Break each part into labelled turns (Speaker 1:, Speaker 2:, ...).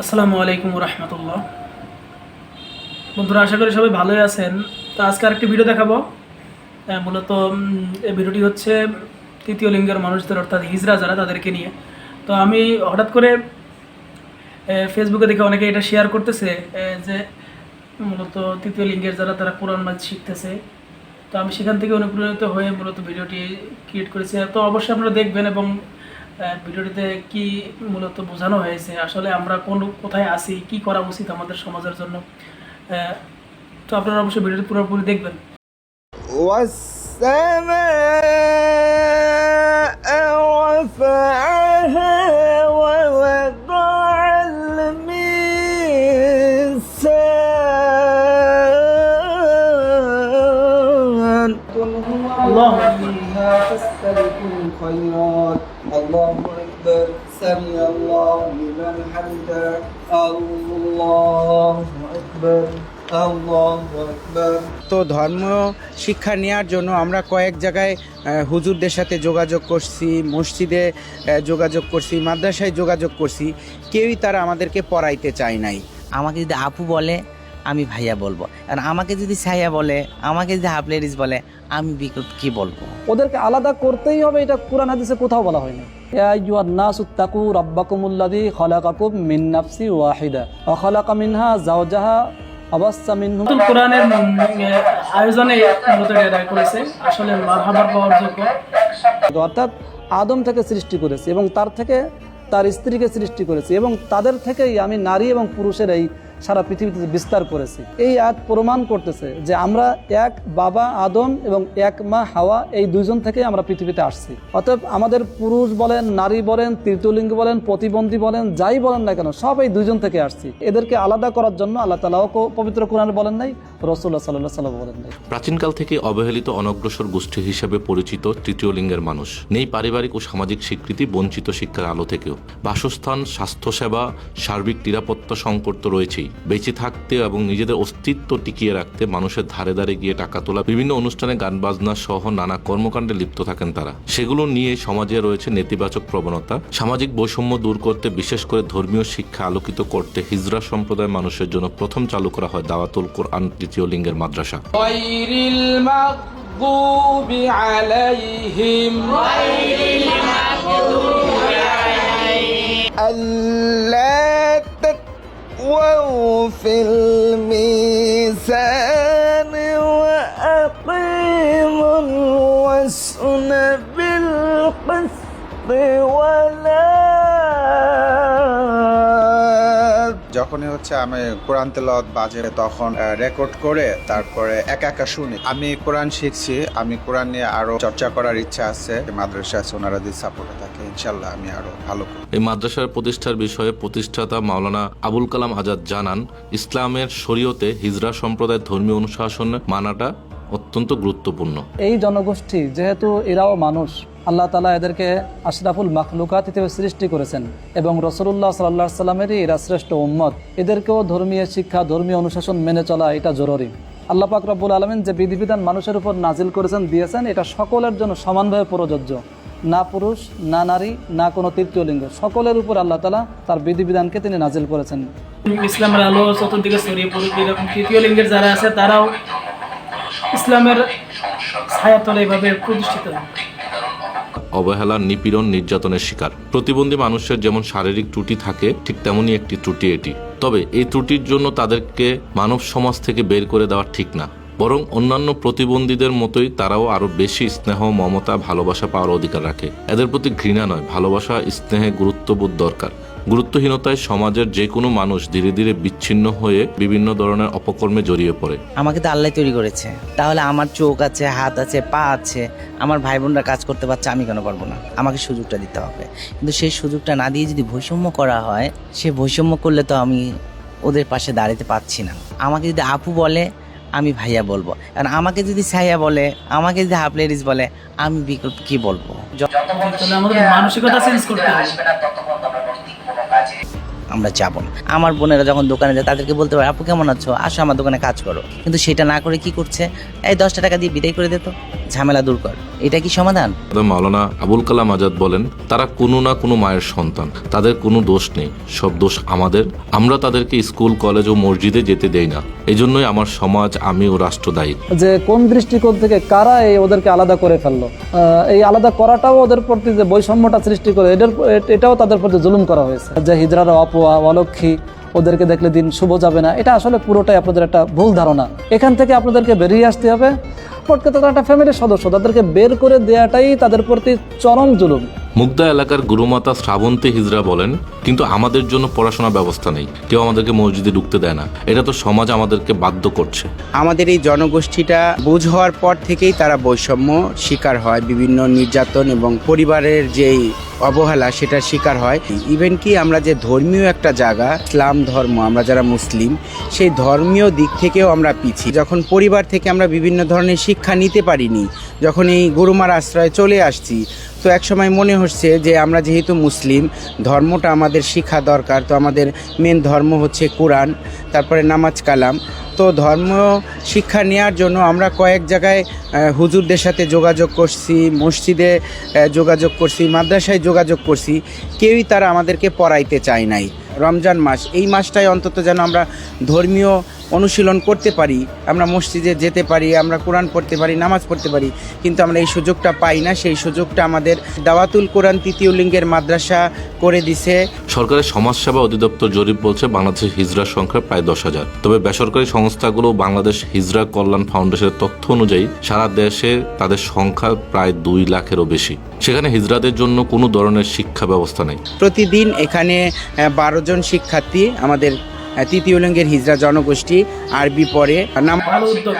Speaker 1: আসসালামু আলাইকুম রহমতুল্লাহ বন্ধুরা, আশা করি সবাই ভালোই আছেন। তো আজকে আরেকটি ভিডিও দেখাবো। মূলত এই ভিডিওটি হচ্ছে তৃতীয় লিঙ্গের মানুষদের, অর্থাৎ হিজরা যারা, তাদেরকে নিয়ে। তো আমি হঠাৎ করে ফেসবুকে দেখে অনেকে এটা শেয়ার করতেছে যে মূলত তৃতীয় লিঙ্গের যারা, তারা কোরআন মাছ শিখতেছে। তো আমি সেখান থেকে অনুপ্রাণিত হয়ে মূলত ভিডিওটি ক্রিয়েট করেছি। তো অবশ্যই আপনারা দেখবেন এবং ভিডিওটিতে কি মূলত বোঝানো হয়েছে? আসলে আমরা কোন কোথায় আছি? কি করা উচিত আমাদের সমাজের জন্য? আহ, তো আপনারা অবশ্যই ভিডিওটি পুরোপুরি দেখবেন।
Speaker 2: فاستبقوا الخيرات الله أكبر سمع الله لمن حمده الله أكبر الله أكبر
Speaker 3: তো ধর্ম শিক্ষা নেওয়ার জন্য আমরা কয়েক জায়গায় আহ, হুজুরদের সাথে যোগাযোগ করছি মসজিদে আহ, যোগাযোগ করছি মাদ্রাসায় যোগাযোগ করছি কেউই তারা আমাদেরকে পড়াইতে চায় নাই
Speaker 4: আমাকে যদি আপু বলে আমি ভাইয়া বলব। আর আমাকে যদি ছাইয়া বলে আমাকে যদি হাফ লেডিস বলে আমি বিকল্প কি বলব?
Speaker 5: ওদেরকে আলাদা করতেই হবে এটা কোরআন হাদিসে কোথাও বলা হয়নি। ইয়া আইয়ুহান নাসু তাকু রাব্বাকুমুল্লাযী খালাকাকুম মিন নাফসি ওয়াহিদা। ওয়া খালাকা মিনহা যাওজাহা আবাসসা মিনহু
Speaker 1: কোরআনের আয়োজনে করেছে। আসলে মারহাবার পাওয়ার যোগ্য।
Speaker 5: অর্থাৎ আদম থেকে সৃষ্টি করেছে এবং তার থেকে তার স্ত্রীকে সৃষ্টি করেছে এবং তাদের থেকেই আমি নারী এবং পুরুষের এই সারা পৃথিবীতে বিস্তার করেছি। এই আয়াত প্রমাণ করতেছে যে আমরা এক বাবা আদম এবং এক মা হাওয়া, এই দুইজন থেকে আমরা পৃথিবীতে আসছি। অতএব আমাদের পুরুষ বলেন, নারী বলেন তৃতীয়লিঙ্গ বলেন, প্রতিবন্ধী বলেন, যাই বলেন না কেন, সব এই দুইজন থেকে আসছি। এদেরকে আলাদা করার জন্য আল্লাহ তালাও পবিত্র কোরআন বলেন নাই রসুল্লাহ সাল্লাহ সাল্লাম বলেন নাই।
Speaker 6: প্রাচীনকাল থেকে অবহেলিত অনগ্রসর গোষ্ঠী হিসেবে পরিচিত তৃতীয় লিঙ্গের মানুষ। নেই পারিবারিক ও সামাজিক স্বীকৃতি, বঞ্চিত শিক্ষার আলো থেকেও। বাসস্থান, স্বাস্থ্যসেবা, সার্বিক নিরাপত্তা সংকট তো রয়েছেই। বেঁচে থাকতে এবং নিজেদের অস্তিত্ব টিকিয়ে রাখতে মানুষের ধারে ধারে গিয়ে টাকা তোলা বিভিন্ন অনুষ্ঠানে গান বাজনা সহ নানা কর্মকাণ্ডে লিপ্ত থাকেন তারা সেগুলো নিয়ে সমাজে রয়েছে নেতিবাচক প্রবণতা সামাজিক বৈষম্য দূর করতে বিশেষ করে ধর্মীয় শিক্ষা আলোকিত করতে হিজরা সম্প্রদায়ের মানুষের জন্য প্রথম চালু করা হয় দাওয়াতুল কোরআন তৃতীয় লিঙ্গের মাদ্রাসা
Speaker 3: غير المغضوب عليهم
Speaker 2: ألا تطغوا في الميزان وأقيموا الوزن بالقسط
Speaker 3: যখনই হচ্ছে আমি কোরআন তেলাওয়াত বাজে তখন রেকর্ড করে তারপরে একা একা শুনি। আমি কোরআন শিখছি আমি কোরআন নিয়ে আরও চর্চা করার ইচ্ছা আছে। মাদ্রাসা আছে ওনারা যদি সাপোর্টে থাকে ইনশাল্লাহ আমি আরও ভালো করব।
Speaker 6: এই মাদ্রাসার প্রতিষ্ঠার বিষয়ে প্রতিষ্ঠাতা মাওলানা আবুল কালাম আজাদ জানান ইসলামের শরীয়তে হিজরা সম্প্রদায়ের ধর্মীয় অনুশাসন মানাটা অত্যন্ত গুরুত্বপূর্ণ।
Speaker 5: এই জনগোষ্ঠী যেহেতু এরাও মানুষ আল্লাহ তালা এদেরকে আশরাফুল মাখলুকাত হিসেবে সৃষ্টি করেছেন এবং রসুল্লাহ সাল্লাহ সাল্লামেরই এরা শ্রেষ্ঠ উম্মত। এদেরকেও ধর্মীয় শিক্ষা, ধর্মীয় অনুশাসন মেনে চলা এটা জরুরি। আল্লাহ পাক রব্বুল আলমিন যে বিধিবিধান মানুষের উপর নাজিল করেছেন, দিয়েছেন, এটা সকলের জন্য সমানভাবে প্রযোজ্য। না পুরুষ, না নারী, না কোনো তৃতীয় লিঙ্গ সকলের উপর আল্লাহ তালা তার বিধিবিধানকে তিনি নাজিল করেছেন।
Speaker 1: ইসলামের আলো চতুর্দিকে ছড়িয়ে পড়ুক, এরকম তৃতীয় লিঙ্গের যারা আছে, তারাও ইসলামের ছায়াতলে এভাবে প্রতিষ্ঠিত।
Speaker 6: অবহেলা নিপীড়ন নির্যাতনের শিকার। প্রতিবন্ধী মানুষের যেমন শারীরিক ত্রুটি থাকে, ঠিক তেমনই একটি ত্রুটি এটি। তবে এই ত্রুটির জন্য তাদেরকে মানব সমাজ থেকে বের করে দেওয়া ঠিক না। বরং অন্যান্য প্রতিবন্ধীদের মতোই তারাও আরও বেশি স্নেহ, মমতা, ভালোবাসা পাওয়ার অধিকার রাখে। এদের প্রতি ঘৃণা নয়, ভালোবাসা, স্নেহে গুরুত্ববোধ দরকার। গুরুত্বহীনতায় সমাজের যে কোনো মানুষ ধীরে ধীরে বিচ্ছিন্ন হয়ে বিভিন্ন ধরনের অপকর্মে জড়িয়ে পড়ে।
Speaker 4: আমাকে তো আল্লাহ তৈরি করেছে। তাহলে আমার চোখ আছে হাত আছে পা আছে আমার ভাই বোনরা কাজ করতে পারছে আমি কেন পারব না? আমাকে সুযোগটা দিতে হবে। কিন্তু সেই সুযোগটা না দিয়ে যদি বৈষম্য করা হয় সে বৈষম্য করলে তো আমি ওদের পাশে দাঁড়াতে পারছি না। আমাকে যদি আপু বলে আমি ভাইয়া বলব। কারণ আমাকে যদি ছাইয়া বলে আমাকে যদি হাফ লেডিস বলে আমি বিকল্প কি বলব?
Speaker 1: মানসিকতা চেঞ্জ করতে হবে
Speaker 4: আমরা যাব না। আমার বোনেরা যখন দোকানে যায়, তাদেরকে বলতে পারে, আপু, কেমন আছো? আসো আমার দোকানে কাজ করো। কিন্তু সেটা না করে কি করছে? এই দশটা টাকা দিয়ে বিদায় করে দিত ঝামেলা দূর কর। এটা কি সমাধান?
Speaker 6: মাওলানা আবুল কালাম আজাদ বলেন তারা কোনো না কোনো মায়ের সন্তান তাদের কোনো দোষ নেই সব দোষ আমাদের। আমরা তাদেরকে স্কুল কলেজ ও মসজিদে যেতে দেই না। এই জন্যই আমার সমাজ আমি ও রাষ্ট্র দায়ী।
Speaker 5: যে কোন দৃষ্টিকোণ থেকে কারা এই ওদেরকে আলাদা করে ফেলল? আহ, এই আলাদা করাটাও ওদের প্রতি যে বৈষম্যটা সৃষ্টি করে এটার এটাও তাদের প্রতি জুলুম করা হয়েছে। যে হিজড়ারা অপোয়া অলক্ষী ওদেরকে দেখলে দিন শুভ যাবে না এটা আসলে পুরোটাই আপনাদের একটা ভুল ধারণা। এখান থেকে আপনাদেরকে বেরিয়ে আসতে হবে। পটকে তারা একটা ফ্যামিলির সদস্য। তাদেরকে বের করে দেওয়াটাই তাদের প্রতি চরম জুলুম।
Speaker 6: মুগদা এলাকার গুরুমাতা শ্রাবন্তী হিজরা বলেন, কিন্তু আমাদের জন্য পড়াশোনার ব্যবস্থা নেই। কেউ আমাদেরকে মসজিদে ঢুকতে দেয় না। এটা তো সমাজ আমাদেরকে বাধ্য করছে।
Speaker 7: আমাদের এই জনগোষ্ঠীটা বুঝ হওয়ার পর থেকেই তারা বৈষম্য শিকার হয়, বিভিন্ন নির্যাতন এবং পরিবারের যেই অবহেলা সেটা শিকার হয়। ইভেন কি আমরা যে ধর্মীয় একটা জায়গা, ইসলাম ধর্ম, আমরা যারা মুসলিম, সেই ধর্মীয় দিক থেকেও আমরা পিছি যখন পরিবার থেকে আমরা বিভিন্ন ধরনের শিক্ষা নিতে পারিনি, যখন এই গুরুমার আশ্রয়ে চলে আসছি তো একসময় মনে হচ্ছে যে আমরা যেহেতু মুসলিম, ধর্মটা আমাদের শিক্ষা দরকার। তো আমাদের মেন ধর্ম হচ্ছে কোরআন, তারপরে নামাজ কালাম। তো ধর্ম শিক্ষা নেওয়ার জন্য আমরা কয়েক জায়গায় হুজুরদের সাথে যোগাযোগ করছি, মসজিদে যোগাযোগ করছি, মাদ্রাসায় যোগাযোগ করছি। কেউই তারা আমাদেরকে পড়াইতে চায় নাই। রমজান মাস, এই মাসটাই অন্তত যেন আমরা ধর্মীয় অনুশীলন করতে পারি আমরা মসজিদে যেতে পারি আমরা কোরআন পড়তে পারি নামাজ পড়তে পারি কিন্তু আমরা এই সুযোগটা পাই না। সেই সুযোগটা আমাদের দাওয়াতুল কোরআন তৃতীয় লিঙ্গের মাদ্রাসা করে দিছে।
Speaker 6: সরকারের সমাজসেবা অধিদপ্তর জরিপ বলছে বাংলাদেশের হিজড়ার সংখ্যা প্রায় দশ হাজার। তবে বেসরকারি সংস্থাগুলো বাংলাদেশ হিজড়া কল্যাণ ফাউন্ডেশনের তথ্য অনুযায়ী সারা দেশে তাদের সংখ্যা প্রায় দুই লাখেরও বেশি। সেখানে হিজড়াদের জন্য কোনো ধরনের শিক্ষা ব্যবস্থা নেই।
Speaker 7: প্রতিদিন এখানে বারো জন শিক্ষার্থী আমাদের তৃতীয় লিঙ্গের হিজড়া জনগোষ্ঠী আরবি পরে। নাম
Speaker 1: ভালো উদ্যোগ।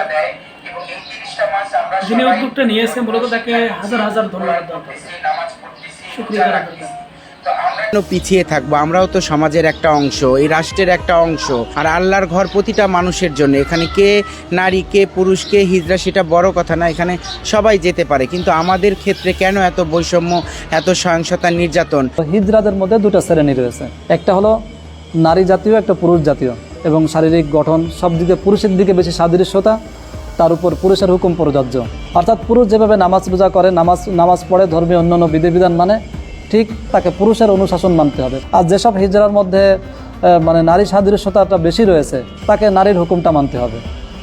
Speaker 1: যিনি উদ্যোগটা নিয়েছেন মূলত তাকে হাজার হাজার ধন্যবাদ শুক্রিয়া
Speaker 7: পিছিয়ে থাকব আমরাও তো সমাজের একটা অংশ এই রাষ্ট্রের একটা অংশ। আর আল্লাহর ঘর প্রতিটা মানুষের জন্য এখানে কে নারী কে পুরুষ কে হিজড়া সেটা বড় কথা না এখানে সবাই যেতে পারে। কিন্তু আমাদের ক্ষেত্রে কেন এত বৈষম্য এত সহিংসতা নির্যাতন?
Speaker 5: তো হিজড়াদের মধ্যে দুটো শ্রেণি রয়েছে। একটা হলো নারী জাতীয়, একটা পুরুষ জাতীয় এবং শারীরিক গঠন সব দিকে পুরুষের দিকে বেশি সাদৃশ্যতা, তার উপর পুরুষের হুকুম প্রযোজ্য। অর্থাৎ পুরুষ যেভাবে নামাজ পূজা করে, নামাজ নামাজ পড়ে, ধর্মীয় অন্যান্য বিধিবিধান মানে ঠিক তাকে পুরুষের অনুশাসন মানতে হবে। আর যেসব হিজড়ার মধ্যে মানে নারী সাদৃশ্যতাটা বেশি রয়েছে, তাকে নারীর হুকুমটা মানতে হবে।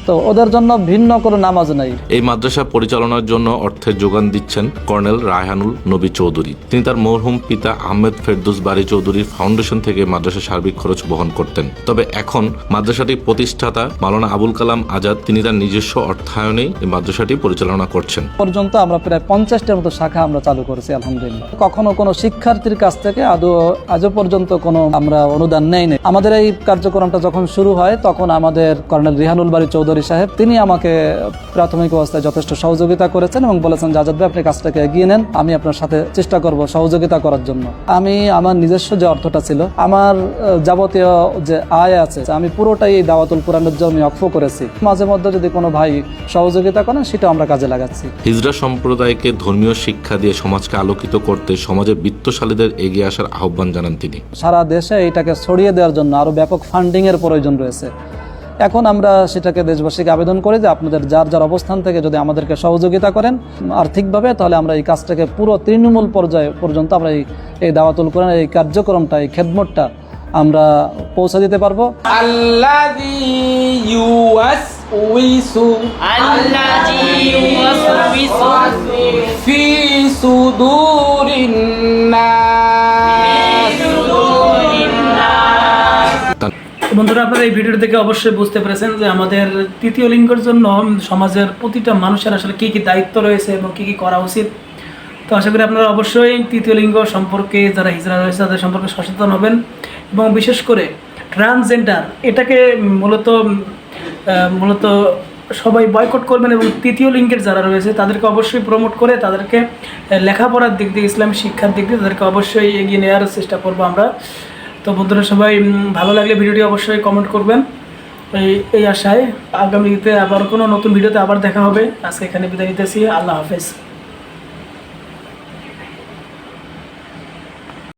Speaker 5: তো ওদের জন্য ভিন্ন কোনো নামাজ নাই।
Speaker 6: এই মাদ্রাসা পরিচালনার জন্য অর্থের যোগান দিচ্ছেন কর্নেল রায়হানুল নবী চৌধুরী। তিনি তার মরহুম পিতা আহমেদ ফেরদুস বাড়ি চৌধুরীর ফাউন্ডেশন থেকে মাদ্রাসা সার্বিক খরচ বহন করতেন। তবে এখন মাদ্রাসাটির প্রতিষ্ঠাতা মাওলানা আবুল কালাম আজাদ তিনি তার নিজস্ব অর্থায়নেই এই মাদ্রাসাটি পরিচালনা করছেন।
Speaker 5: পর্যন্ত আমরা প্রায় পঞ্চাশটার মতো শাখা আমরা চালু করেছি আলহামদুলিল্লাহ। কখনো কোনো শিক্ষার্থীর কাছ থেকে আদৌ আজও পর্যন্ত কোনো আমরা অনুদান নেই নাই। আমাদের এই কার্যক্রমটা যখন শুরু হয় তখন আমাদের কর্নেল রিহানুল বাড়ি চৌধুরী সাহেব তিনি আমাকে প্রাথমিক অবস্থায় যথেষ্ট সহযোগিতা করেছেন এবং বলেছেন যে আজাদ ভাই আপনি কাজটাকে এগিয়ে নেন আমি আপনার সাথে চেষ্টা করব সহযোগিতা করার জন্য। আমি আমার নিজস্ব যে অর্থটা ছিল আমার যাবতীয় যে আয় আছে আমি পুরোটাই এই দাওয়াতুল কোরআনের জন্য অক্ষ করেছি। মাঝে মধ্যে যদি কোনো ভাই সহযোগিতা করেন সেটা আমরা কাজে লাগাচ্ছি।
Speaker 6: হিজরা সম্প্রদায়কে ধর্মীয় শিক্ষা দিয়ে সমাজকে আলোকিত করতে সমাজের বিত্তশালীদের এগিয়ে আসার আহ্বান জানান তিনি।
Speaker 5: সারা দেশে এটাকে ছড়িয়ে দেওয়ার জন্য আরও ব্যাপক ফান্ডিংয়ের প্রয়োজন রয়েছে। এখন আমরা সেটাকে দেশবাসীকে আবেদন করি যে আপনাদের যার যার অবস্থান থেকে যদি আমাদেরকে সহযোগিতা করেন আর্থিকভাবে তাহলে আমরা এই কাজটাকে পুরো তৃণমূল পর্যায়ে পর্যন্ত আমরা এই এই দাওয়াতুল কোরআন এই কার্যক্রমটা এই খেদমতটা আমরা পৌঁছে দিতে পারব।
Speaker 1: তো বন্ধুরা, আপনারা এই ভিডিও থেকে অবশ্যই বুঝতে পেরেছেন যে আমাদের তৃতীয় লিঙ্গের জন্য সমাজের প্রতিটা মানুষের আসলে কী কী দায়িত্ব রয়েছে এবং কী কী করা উচিত। তো আশা করি আপনারা অবশ্যই তৃতীয় লিঙ্গ সম্পর্কে যারা হিজড়া রয়েছে তাদের সম্পর্কে সচেতন হবেন এবং বিশেষ করে ট্রান্সজেন্ডার এটাকে মূলত মূলত সবাই বয়কট করবেন এবং তৃতীয় লিঙ্গের যারা রয়েছে তাদেরকে অবশ্যই প্রমোট করে তাদেরকে লেখাপড়ার দিক দিয়ে, ইসলামী শিক্ষার দিক দিয়ে তাদেরকে অবশ্যই এগিয়ে নেওয়ার চেষ্টা করব আমরা। তো বন্ধুরা সবাই ভালো লাগলে ভিডিওটি অবশ্যই কমেন্ট করবেন। এই এই আশায় আগামীতে আবার কোনো নতুন ভিডিওতে আবার দেখা হবে। আজকে এখানে বিদায় নিতেছি। আল্লাহ হাফেজ।